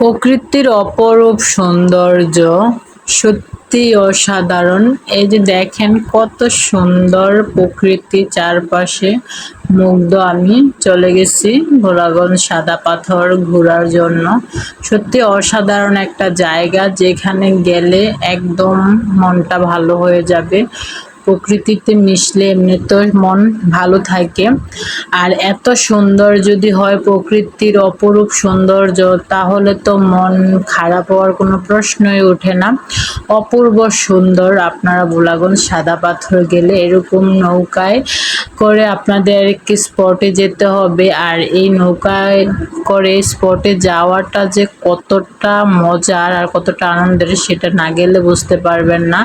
প্রকৃতির অপরূপ সৌন্দর্য সত্যি অসাধারণ। এই যে দেখেন কত সুন্দর প্রকৃতি চারপাশে। মুগ্ধ আমি চলে গেছি ভোলাগঞ্জ সাদা পাথর ঘোরার জন্য। সত্যি অসাধারণ একটা জায়গা যেখানে গেলে একদম মনটা ভালো হয়ে যাবে। প্রকৃতিতে মিশলে এমনি তো মন ভালো থাকে। আর এত সুন্দর যদি হয় প্রকৃতির অপরূপ সৌন্দর্য, তাহলে তো মন খারাপ হওয়ার কোনো প্রশ্নই ওঠে না। অপূর্ব সুন্দর আপনারা বোলাগঞ্জ সাদা পাথর গেলে এরকম নৌকায় করে আপনাদের একটি স্পটে যেতে হবে। আর এই নৌকায় করে স্পটে যাওয়াটা যে কতটা মজার আর কতটা আনন্দের, সেটা না গেলে বুঝতে পারবেন না।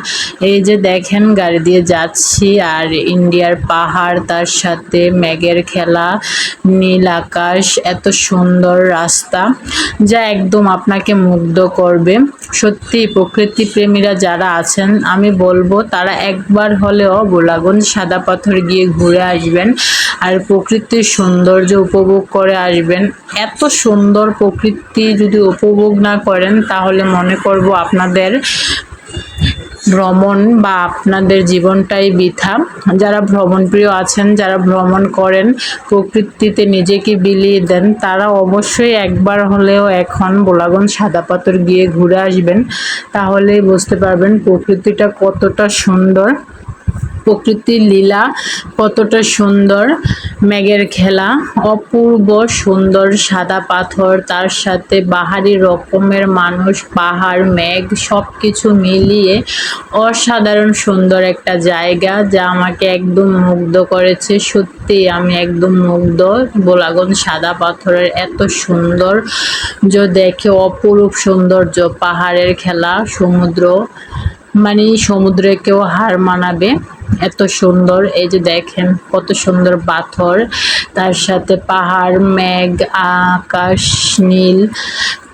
এই যে দেখেন গাড়ি দিয়ে যাচ্ছি আর ইন্ডিয়ার পাহাড় তার সাথে ম্যাগের খেলা, নীল আকাশ, এত সুন্দর রাস্তা যা একদম আপনাকে মুগ্ধ করবে। সত্যি, প্রকৃতি প্রেমীরা যারা আছেন, আমি বলব তারা একবার হলেও বোলাগঞ্জ সাদা পাথর গিয়ে ঘুরে আসবেন আর প্রকৃতির সৌন্দর্য উপভোগ করে আসবেন। এত সুন্দর প্রকৃতি যদি উপভোগ না করেন, তাহলে মনে করব আপনাদের ভ্রমণ বা আপনাদের জীবনটাই বৃথা। যারা ভ্রমণপ্রিয় আছেন, যারা ভ্রমণ করেন, প্রকৃতিতে নিজেকে বিলিয়ে দেন, তারা অবশ্যই একবার হলেও এখন বোলাগঞ্জ সাদা পাথর গিয়ে ঘুরে আসবেন। তাহলেই বুঝতে পারবেন প্রকৃতিটা কতটা সুন্দর। প্রকৃতির লীলা কতটা সুন্দর। মেঘের খেলা, অপূর্ব সুন্দর সাদা পাথর, তার সাথে বাহারি রকমের মানুষ, পাহাড়, মেঘ সব কিছু মিলিয়ে অসাধারণ সুন্দর একটা জায়গা যা আমাকে একদম মুগ্ধ করেছে। সত্যি আমি একদম মুগ্ধ। বোলাগঞ্জ সাদা পাথরের এত সুন্দর যে দেখে অপরূপ সৌন্দর্য, পাহাড়ের খেলা, সমুদ্র মানে সমুদ্রে কেউ হার মানাবে। এত সুন্দর, এই যে দেখেন কত সুন্দর পাথর। তার সাথে পাহাড়, মেঘ, আকাশ, নীল।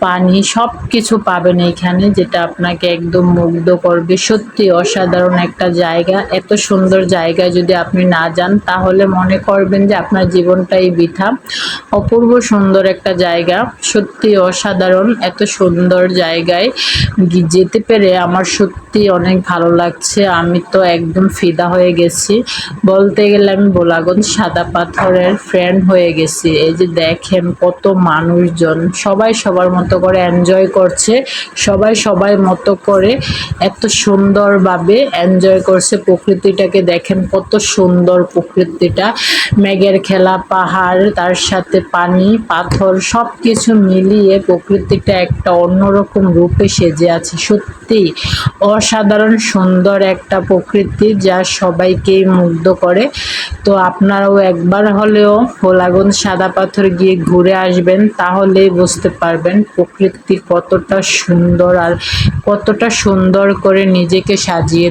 পানি সব কিছু পাবেন এইখানে, যেটা আপনাকে একদম মুগ্ধ করবে। সত্যি অসাধারণ একটা জায়গা। এত সুন্দর জায়গায় যদি আপনি না যান, তাহলে মনে করবেন যে আপনার জীবনটাই বৃথা। অপূর্ব সুন্দর একটা জায়গা। সত্যি অসাধারণ, এত সুন্দর জায়গায় যেতে পেরে আমার সত্যি অনেক ভালো লাগছে। আমি তো একদম ফিদা হয়ে গেছি। বলতে গেলে আমি বোলাগঞ্জ সাদা পাথরের ফ্রেন্ড হয়ে গেছি। এই যে দেখেন কত মানুষজন, সবাই সবার মতো মতো করে এনজয় করছে। সবাই সবাই মতো করে এত সুন্দরভাবে এনজয় করছে প্রকৃতিটাকে। দেখেন কত সুন্দর প্রকৃতিটা। মেঘের খেলা, পাহাড়, তার সাথে পানি, পাথর সব কিছু মিলিয়ে প্রকৃতিটা একটা অন্যরকম রূপে সেজে আছে। সত্যি অসাধারণ সুন্দর একটা প্রকৃতি যা সবাইকেই মুগ্ধ করে। তো আপনারাও একবার হলেও হোলাগঞ্জ সাদা পাথর গিয়ে ঘুরে আসবেন তাহলে বুঝতে পারবেন প্রকৃতি কতটা সুন্দর আর কতটা সুন্দর করে নিজেকে সাজিয়ে